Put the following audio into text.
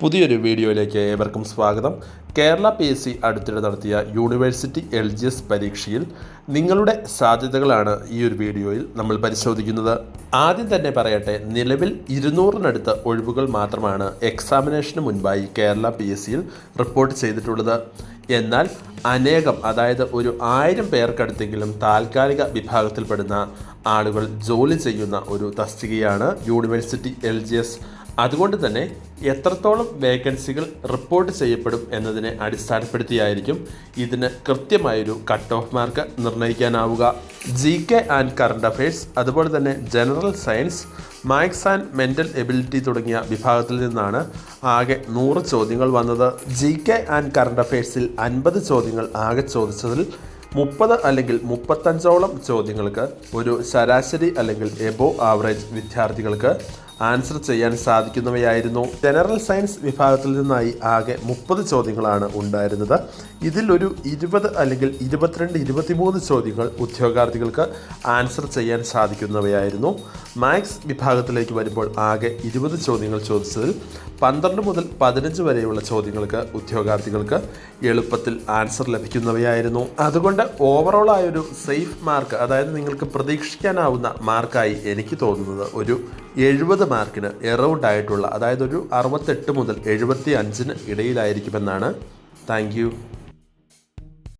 പുതിയൊരു വീഡിയോയിലേക്ക് ഏവർക്കും സ്വാഗതം. കേരള പി എസ് സി അടുത്തിടെ നടത്തിയ യൂണിവേഴ്സിറ്റി എൽ ജി എസ് പരീക്ഷയിൽ നിങ്ങളുടെ സാധ്യതകളാണ് ഈ ഒരു വീഡിയോയിൽ നമ്മൾ പരിശോധിക്കുന്നത്. ആദ്യം തന്നെ പറയട്ടെ നിലവിൽ ഇരുന്നൂറിനടുത്ത് ഒഴിവുകൾ മാത്രമാണ് എക്സാമിനേഷന് മുൻപായി കേരള പി എസ് സിയിൽ റിപ്പോർട്ട് ചെയ്തിട്ടുള്ളത്. എന്നാൽ അനേകം അതായത് ഒരു ആയിരം പേർക്കടുത്തെങ്കിലും താൽക്കാലിക വിഭാഗത്തിൽപ്പെടുന്ന ആളുകൾ ജോലി ചെയ്യുന്ന ഒരു തസ്തികയാണ് യൂണിവേഴ്സിറ്റി എൽ ജി എസ്. അതുകൊണ്ട് തന്നെ എത്രത്തോളം വേക്കൻസികൾ റിപ്പോർട്ട് ചെയ്യപ്പെടും എന്നതിനെ അടിസ്ഥാനപ്പെടുത്തിയായിരിക്കും ഇതിന് കൃത്യമായൊരു cut off mark നിർണയിക്കാനാവുക. G K and current affairs അതുപോലെ തന്നെ general science maths and mental ability തുടങ്ങിയ വിഭാഗത്തിൽ നിന്നാണ് ആകെ നൂറ് ചോദ്യങ്ങൾ വന്നത്. ജി കെ ആൻഡ് കറണ്ട് അഫയേഴ്സിൽ അൻപത് ചോദ്യങ്ങൾ ആകെ ചോദിച്ചതിൽ മുപ്പത് അല്ലെങ്കിൽ മുപ്പത്തഞ്ചോളം ചോദ്യങ്ങൾക്ക് ഒരു ശരാശരി അല്ലെങ്കിൽ എബോ ആവറേജ് വിദ്യാർത്ഥികൾക്ക് ആൻസർ ചെയ്യാൻ സാധിക്കുന്നവയായിരുന്നു. ജനറൽ സയൻസ് വിഭാഗത്തിൽ നിന്നായി ആകെ മുപ്പത് ചോദ്യങ്ങളാണ് ഉണ്ടായിരുന്നത്. ഇതിൽ ഒരു ഇരുപത് അല്ലെങ്കിൽ ഇരുപത്തിരണ്ട് ഇരുപത്തിമൂന്ന് ചോദ്യങ്ങൾ ഉദ്യോഗാർത്ഥികൾക്ക് ആൻസർ ചെയ്യാൻ സാധിക്കുന്നവയായിരുന്നു. മാത്സ് വിഭാഗത്തിലേക്ക് വരുമ്പോൾ ആകെ ഇരുപത് ചോദ്യങ്ങൾ ചോദിച്ചതിൽ പന്ത്രണ്ട് മുതൽ പതിനഞ്ച് വരെയുള്ള ചോദ്യങ്ങൾക്ക് ഉദ്യോഗാർത്ഥികൾക്ക് എളുപ്പത്തിൽ ആൻസർ ലഭിക്കുന്നവയായിരുന്നു. അതുകൊണ്ട് ഓവറോൾ ആയൊരു സേഫ് മാർക്ക് അതായത് നിങ്ങൾക്ക് പ്രതീക്ഷിക്കാനാവുന്ന മാർക്കായി എനിക്ക് തോന്നുന്നത് ഒരു എഴുപത് മാർക്കിന് എറൗണ്ട് ആയിട്ടുള്ള അതായത് ഒരു അറുപത്തെട്ട് മുതൽ എഴുപത്തി അഞ്ചിന് ഇടയിലായിരിക്കുമെന്നാണ്. താങ്ക്